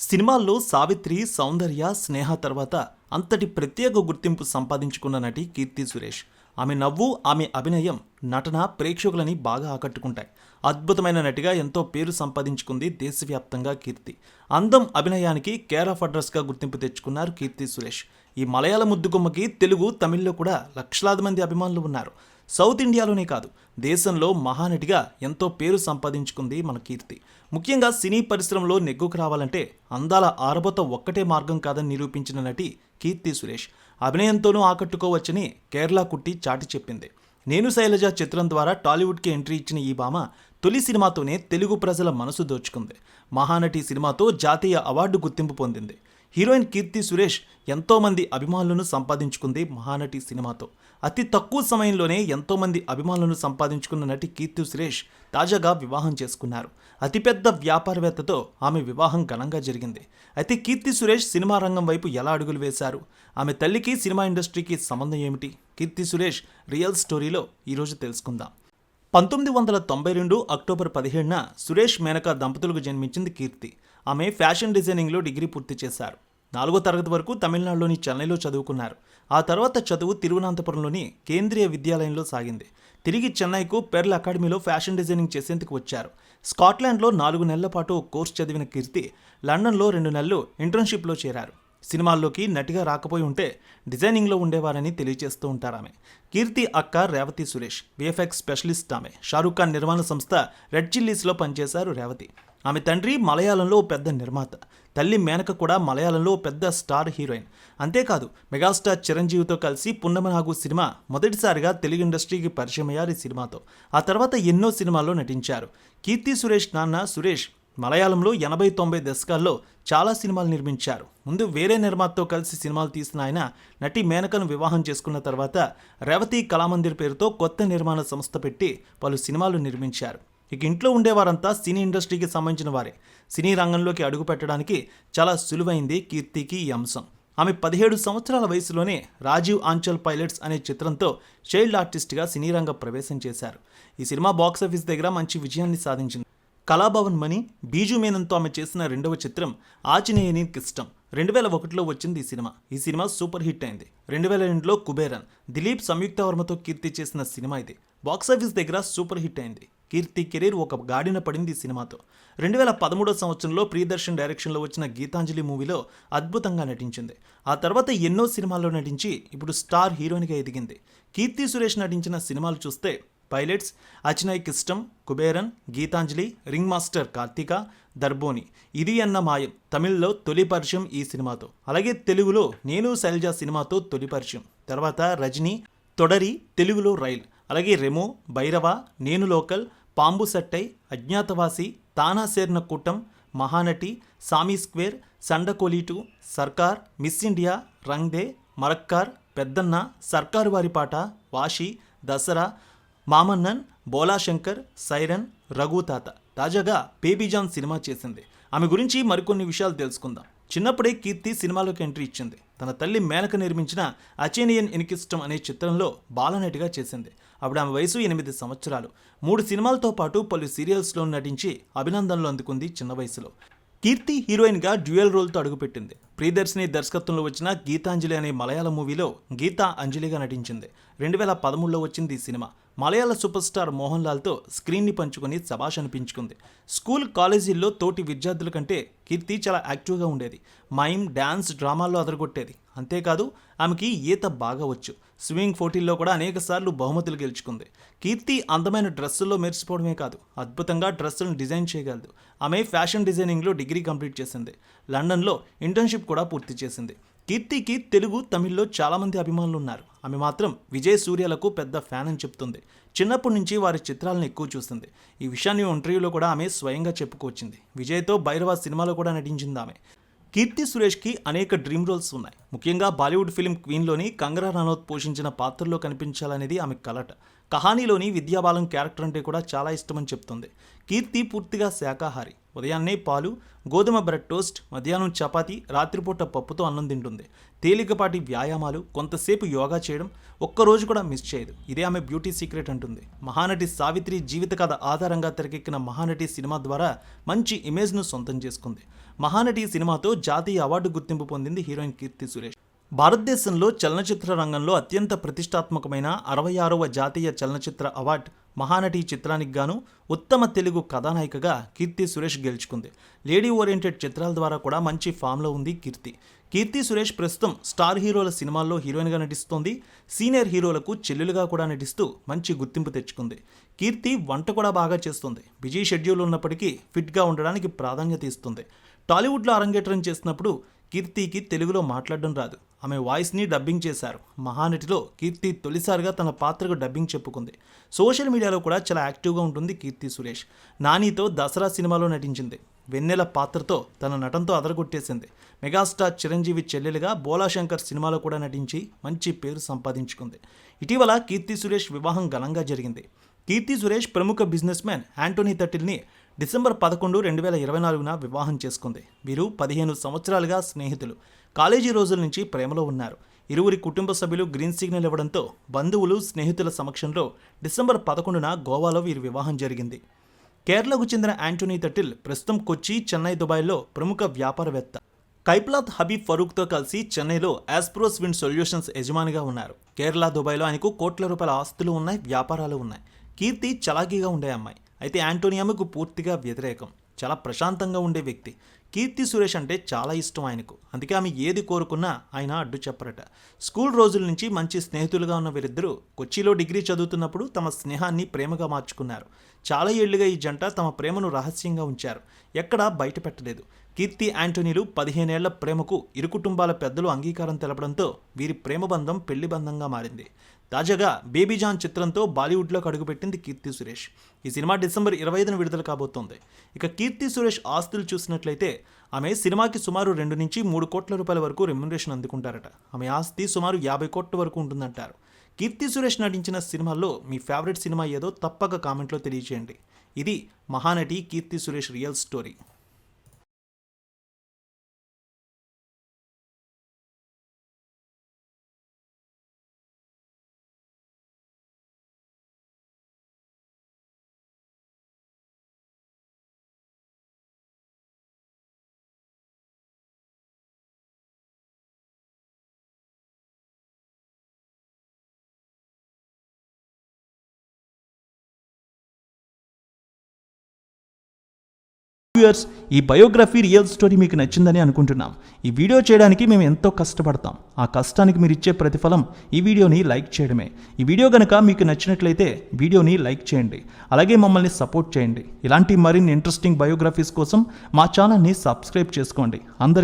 సినిమాల్లో సావిత్రి సౌందర్య స్నేహ తర్వాత అంతటి ప్రత్యేక గుర్తింపు సంపాదించుకున్న నటి కీర్తి సురేష్. ఆమె నవ్వు ఆమె అభినయం నటన ప్రేక్షకులని బాగా ఆకట్టుకుంటాయి. అద్భుతమైన నటిగా ఎంతో పేరు సంపాదించుకుంది దేశవ్యాప్తంగా కీర్తి. అందం అభినయానికి కేర్ ఆఫ్ అడ్రస్గా గుర్తింపు తెచ్చుకున్నారు కీర్తి సురేష్. ఈ మలయాళ ముద్దుగుమ్మకి తెలుగు తమిళ్ళో కూడా లక్షలాది మంది అభిమానులు ఉన్నారు. సౌత్ ఇండియాలోనే కాదు దేశంలో మహానటిగా ఎంతో పేరు సంపాదించుకుంది మన కీర్తి. ముఖ్యంగా సినీ పరిశ్రమలో నెగ్గుకు రావాలంటే అందాల ఆరబోత ఒక్కటే మార్గం కాదని నిరూపించిన నటి కీర్తి సురేష్ అభినయంతోనూ ఆకట్టుకోవచ్చని కేరళ కుట్టి చాటి చెప్పింది. నేను శైలజ చిత్రం ద్వారా టాలీవుడ్కి ఎంట్రీ ఇచ్చిన ఈ భామ తొలి సినిమాతోనే తెలుగు ప్రజల మనసు దోచుకుంది. మహానటి సినిమాతో జాతీయ అవార్డు గుర్తింపు పొందింది. హీరోయిన్ కీర్తి సురేష్ ఎంతోమంది అభిమానులను సంపాదించుకుంది మహానటి సినిమాతో. అతి తక్కువ సమయంలోనే ఎంతోమంది అభిమానులను సంపాదించుకున్న నటి కీర్తి సురేష్ తాజాగా వివాహం చేసుకున్నారు. అతిపెద్ద వ్యాపారవేత్తతో ఆమె వివాహం ఘనంగా జరిగింది. అయితే కీర్తి సురేష్ సినిమా రంగం వైపు ఎలా అడుగులు వేశారు? ఆమె తల్లికి సినిమా ఇండస్ట్రీకి సంబంధం ఏమిటి? కీర్తి సురేష్ రియల్ స్టోరీలో ఈరోజు తెలుసుకుందాం. పంతొమ్మిది వందల తొంభై రెండు అక్టోబర్ పదిహేడున సురేష్ మేనక దంపతులకు జన్మించింది కీర్తి. ఆమె ఫ్యాషన్ డిజైనింగ్లో డిగ్రీ పూర్తి చేశారు. నాలుగో తరగతి వరకు తమిళనాడులోని చెన్నైలో చదువుకున్నారు. ఆ తర్వాత చదువు తిరువనంతపురంలోని కేంద్రీయ విద్యాలయంలో సాగింది. తిరిగి చెన్నైకు పెర్ల్ అకాడమీలో ఫ్యాషన్ డిజైనింగ్ చేసేందుకు వచ్చారు. స్కాట్లాండ్లో నాలుగు నెలల పాటు కోర్స్ కోర్సు చదివిన కీర్తి లండన్లో రెండు నెలలు ఇంటర్న్షిప్లో చేరారు. సినిమాల్లోకి నటిగా రాకపోయి ఉంటే డిజైనింగ్లో ఉండేవారని తెలియజేస్తూ ఉంటారు ఆమె. కీర్తి అక్క రేవతి సురేష్ విఎఫ్ఎక్స్ స్పెషలిస్ట్ ఆమె. షారూఖ్ ఖాన్ నిర్మాణ సంస్థ రెడ్ చిల్లీస్లో పనిచేశారు రేవతి. ఆమె తండ్రి మలయాళంలో పెద్ద నిర్మాత. తల్లి మేనక కూడా మలయాళంలో పెద్ద స్టార్ హీరోయిన్. అంతేకాదు మెగాస్టార్ చిరంజీవితో కలిసి పున్నమనాగు సినిమా మొదటిసారిగా తెలుగు ఇండస్ట్రీకి పరిచయమయ్యారు ఈ సినిమాతో. ఆ తర్వాత ఎన్నో సినిమాల్లో నటించారు. కీర్తి సురేష్ నాన్న సురేష్ మలయాళంలో ఎనభై తొంభై దశకాల్లో చాలా సినిమాలు నిర్మించారు. ముందు వేరే నిర్మాతతో కలిసి సినిమాలు తీసిన ఆయన నటి మేనకను వివాహం చేసుకున్న తర్వాత రేవతి కళామందిర్ పేరుతో కొత్త నిర్మాణ సంస్థ పెట్టి పలు సినిమాలు నిర్మించారు. ఇక ఇంట్లో ఉండేవారంతా సినీ ఇండస్ట్రీకి సంబంధించిన వారే. సినీ రంగంలోకి అడుగు పెట్టడానికి చాలా సులువైంది కీర్తికి ఈ అంశం. ఆమె పదిహేడు సంవత్సరాల వయసులోనే రాజీవ్ ఆంచల్ పైలట్స్ అనే చిత్రంతో చైల్డ్ ఆర్టిస్ట్గా సినీ రంగ ప్రవేశం చేశారు. ఈ సినిమా బాక్సాఫీస్ దగ్గర మంచి విజయాన్ని సాధించింది. కళాభవన్ మణి బీజు మేనంతో ఆమె చేసిన రెండవ చిత్రం ఆచినేయని కిష్టం రెండు వేల ఒకటిలో వచ్చింది ఈ సినిమా. ఈ సినిమా సూపర్ హిట్ అయింది. రెండు వేల రెండులో కుబేరన్ దిలీప్ సంయుక్త వర్మతో కీర్తి చేసిన సినిమా ఇది. బాక్సాఫీస్ దగ్గర సూపర్ హిట్ అయింది. కీర్తి కెరీర్ ఒక గాడిన పడింది ఈ సినిమాతో. రెండు వేల పదమూడో సంవత్సరంలో ప్రియదర్శన్ డైరెక్షన్లో వచ్చిన గీతాంజలి మూవీలో అద్భుతంగా నటించింది. ఆ తర్వాత ఎన్నో సినిమాల్లో నటించి ఇప్పుడు స్టార్ హీరోయిన్గా ఎదిగింది. కీర్తి సురేష్ నటించిన సినిమాలు చూస్తే పైలట్స్ అచినయ్ కిష్టం కుబేరన్ గీతాంజలి రింగ్ మాస్టర్ కార్తీక దర్బోని ఇది అన్న మాయం. తమిళ్ళో తొలి పరిచయం ఈ సినిమాతో. అలాగే తెలుగులో నేను శైలజ సినిమాతో తొలి పరిచయం. తర్వాత రజనీ తొడరి తెలుగులో రైల్. అలాగే రెమో భైరవ నేను లోకల్ పాంబు సట్టై అజ్ఞాతవాసి తానా సేర్న కూటం మహానటి సామీ స్క్వేర్ సండకోలీటు సర్కార్ మిస్ ఇండియా రంగ్దే మరక్కార్ పెద్దన్న సర్కారు వారి పాట వాషి దసరా మామన్నన్ బోలాశంకర్ సైరన్ రఘుతాత తాజాగా బేబీజాన్ సినిమా చేసింది. ఆమె గురించి మరికొన్ని విషయాలు తెలుసుకుందాం. చిన్నప్పుడే కీర్తి సినిమాలోకి ఎంట్రీ ఇచ్చింది. తన తల్లి మేనక నిర్మించిన అచేనియన్ ఇన్కిస్టమ్ అనే చిత్రంలో బాలనటిగా చేసింది. అప్పుడు ఆమె వయసు ఎనిమిది సంవత్సరాలు. మూడు సినిమాలతో పాటు పలు సీరియల్స్లో నటించి అభినందనలు అందుకుంది చిన్న వయసులో. కీర్తి హీరోయిన్గా డ్యూయల్ రోల్తో అడుగుపెట్టింది. ప్రియదర్శిని దర్శకత్వంలో వచ్చిన గీతాంజలి అనే మలయాళ మూవీలో గీతా అంజలిగా నటించింది. రెండు వేల పదమూడులో వచ్చింది ఈ సినిమా. మలయాళ సూపర్ స్టార్ మోహన్ లాల్తో స్క్రీన్ని పంచుకొని శబాష్ అనిపించుకుంది. స్కూల్ కాలేజీల్లో తోటి విద్యార్థుల కంటే కీర్తి చాలా యాక్టివ్గా ఉండేది. మైమ్ డ్యాన్స్ డ్రామాల్లో అదరగొట్టేది. అంతేకాదు ఆమెకి ఈత బాగా వచ్చు. స్విమ్మింగ్ పోటీల్లో కూడా అనేక సార్లు బహుమతులు గెలుచుకుంది. కీర్తి అందమైన డ్రెస్సుల్లో మెరిసిపోవడమే కాదు అద్భుతంగా డ్రెస్సులను డిజైన్ చేయగలదు. ఆమె ఫ్యాషన్ డిజైనింగ్లో డిగ్రీ కంప్లీట్ చేసింది. లండన్లో ఇంటర్న్షిప్ కూడా పూర్తి చేసింది. కీర్తికి తెలుగు తమిళ్ళో చాలామంది అభిమానులు ఉన్నారు ఆమె మాత్రం విజయ్ సూర్యలకు పెద్ద ఫ్యాన్ అని చెప్తుంది. చిన్నప్పటి నుంచి వారి చిత్రాలను ఎక్కువ చూస్తుంది ఈ విషయాన్ని ఇంటర్వ్యూలో కూడా ఆమె స్వయంగా చెప్పుకొచ్చింది విజయ్తో భైరవ సినిమాలో కూడా నటించింది ఆమె. కీర్తి సురేష్కి అనేక డ్రీమ్ రోల్స్ ఉన్నాయి. ముఖ్యంగా బాలీవుడ్ ఫిల్మ్ క్వీన్లోని కంగరా రనౌత్ పోషించిన పాత్రలో కనిపించాలనేది ఆమె కలట. కహానీలోని విద్యాబాలం క్యారెక్టర్ అంటే కూడా చాలా ఇష్టమని చెప్తుంది. కీర్తి పూర్తిగా శాకాహారి. ఉదయాన్నే పాలు గోధుమ బ్రెడ్ టోస్ట్ మధ్యాహ్నం చపాతి రాత్రిపూట పప్పుతో అన్నం తింటుంది. తేలికపాటి వ్యాయామాలు కొంతసేపు యోగా చేయడం ఒక్కరోజు కూడా మిస్ చేయదు. ఇదే ఆమె బ్యూటీ సీక్రెట్ అంటుంది. మహానటి సావిత్రి జీవిత కథ ఆధారంగా తెరకెక్కిన మహానటి సినిమా ద్వారా మంచి ఇమేజ్ను సొంతం చేసుకుంది. మహానటి సినిమాతో జాతీయ అవార్డు గుర్తింపు పొందింది హీరోయిన్ కీర్తి సురేష్. భారతదేశంలో చలనచిత్ర రంగంలో అత్యంత ప్రతిష్టాత్మకమైన అరవై ఆరవ జాతీయ చలనచిత్ర అవార్డు మహానటి చిత్రానికి గాను ఉత్తమ తెలుగు కథానాయికగా కీర్తి సురేష్ గెలుచుకుంది. లేడీ ఓరియంటెడ్ చిత్రాల ద్వారా కూడా మంచి ఫామ్లో ఉంది కీర్తి. కీర్తి సురేష్ ప్రస్తుతం స్టార్ హీరోల సినిమాల్లో హీరోయిన్గా నటిస్తోంది. సీనియర్ హీరోలకు చెల్లెలుగా కూడా నటిస్తూ మంచి గుర్తింపు తెచ్చుకుంది. కీర్తి వంట కూడా బాగా చేస్తుంది. బిజీ షెడ్యూల్ ఉన్నప్పటికీ ఫిట్గా ఉండడానికి ప్రాధాన్యత ఇస్తుంది. టాలీవుడ్లో అరంగేట్రం చేసినప్పుడు కీర్తికి తెలుగులో మాట్లాడడం రాదు. ఆమె వాయిస్ని డబ్బింగ్ చేశారు. మహానటిలో కీర్తి తొలిసారిగా తన పాత్రకు డబ్బింగ్ చెప్పుకుంది. సోషల్ మీడియాలో కూడా చాలా యాక్టివ్గా ఉంటుంది కీర్తి సురేష్. నానితో దసరా సినిమాలో నటించింది. వెన్నెల పాత్రతో తన నటనతో అదరగొట్టేసింది. మెగాస్టార్ చిరంజీవి చెల్లెలుగా బోలాశంకర్ సినిమాలో కూడా నటించి మంచి పేరు సంపాదించుకుంది. ఇటీవల కీర్తి సురేష్ వివాహం ఘనంగా జరిగింది. కీర్తి సురేష్ ప్రముఖ బిజినెస్ మ్యాన్ యాంటోనీ తటిల్ని డిసెంబర్ పదకొండు రెండు వేల ఇరవై నాలుగున వివాహం చేసుకుంది. వీరు పదిహేను సంవత్సరాలుగా స్నేహితులు. కాలేజీ రోజుల నుంచి ప్రేమలో ఉన్నారు. ఇరువురి కుటుంబ సభ్యులు గ్రీన్ సిగ్నల్ ఇవ్వడంతో బంధువులు స్నేహితుల సమక్షంలో డిసెంబర్ పదకొండున గోవాలో వీరి వివాహం జరిగింది. కేరళకు చెందిన యాంటోనీ తటిల్ ప్రస్తుతం కొచ్చి చెన్నై దుబాయ్లో ప్రముఖ వ్యాపారవేత్త. కైప్లాత్ హబీబ్ ఫరూక్తో కలిసి చెన్నైలో యాస్ప్రోస్ విండ్ సొల్యూషన్స్ యజమానిగా ఉన్నారు. కేరళ దుబాయ్లో ఆయనకు కోట్ల రూపాయల ఆస్తులు ఉన్నాయి వ్యాపారాలు ఉన్నాయి. కీర్తి చలాకీగా ఉండే అమ్మాయి. అయితే యాంటోనియాకు పూర్తిగా వ్యతిరేకం. చాలా ప్రశాంతంగా ఉండే వ్యక్తి. కీర్తి సురేష్ అంటే చాలా ఇష్టం ఆయనకు. అందుకే ఆమె ఏది కోరుకున్నా ఆయన అడ్డు చెప్పరట. స్కూల్ రోజుల నుంచి మంచి స్నేహితులుగా ఉన్న వీరిద్దరూ కొచ్చిలో డిగ్రీ చదువుతున్నప్పుడు తమ స్నేహాన్ని ప్రేమగా మార్చుకున్నారు. చాలా ఏళ్ళుగా ఈ జంట తమ ప్రేమను రహస్యంగా ఉంచారు. ఎక్కడా బయట పెట్టలేదు. కీర్తి యాంటోనీలు పదిహేనేళ్ళ ప్రేమకు ఇరు కుటుంబాల పెద్దలు అంగీకారం తెలపడంతో వీరి ప్రేమ బంధం పెళ్ళి బంధంగా మారింది. తాజాగా బేబీ జాన్ చిత్రంతో బాలీవుడ్లోకి అడుగుపెట్టింది కీర్తి సురేష్. ఈ సినిమా డిసెంబర్ ఇరవై ఐదున విడుదల కాబోతోంది. ఇక కీర్తి సురేష్ ఆస్తులు చూసినట్లయితే ఆమె సినిమాకి సుమారు రెండు నుంచి మూడు కోట్ల రూపాయల వరకు రెమ్యునరేషన్ అందుకుంటారట. ఆమె ఆస్తి సుమారు యాభై కోట్ల వరకు ఉంటుందంటారు. కీర్తి సురేష్ నటించిన సినిమాల్లో మీ ఫేవరెట్ సినిమా ఏదో తప్పక కామెంట్లో తెలియజేయండి ఇది Mahanati Keerthi Suresh real story. Viewers ఈ బయోగ్రఫీ రియల్ స్టోరీ మీకు నచ్చిందని అనుకుంటున్నాం. ఈ వీడియో చేయడానికి మేము ఎంతో కష్టపడతాం. ఆ కష్టానికి మీరు ఇచ్చే ప్రతిఫలం ఈ వీడియోని లైక్ చేయడమే. ఈ వీడియో కనుక మీకు నచ్చినట్లయితే వీడియోని లైక్ చేయండి. అలాగే మమ్మల్ని సపోర్ట్ చేయండి. ఇలాంటి మరిన్ని ఇంట్రెస్టింగ్ బయోగ్రఫీస్ కోసం మా ఛానల్ని సబ్స్క్రైబ్ చేసుకోండి. అందరికీ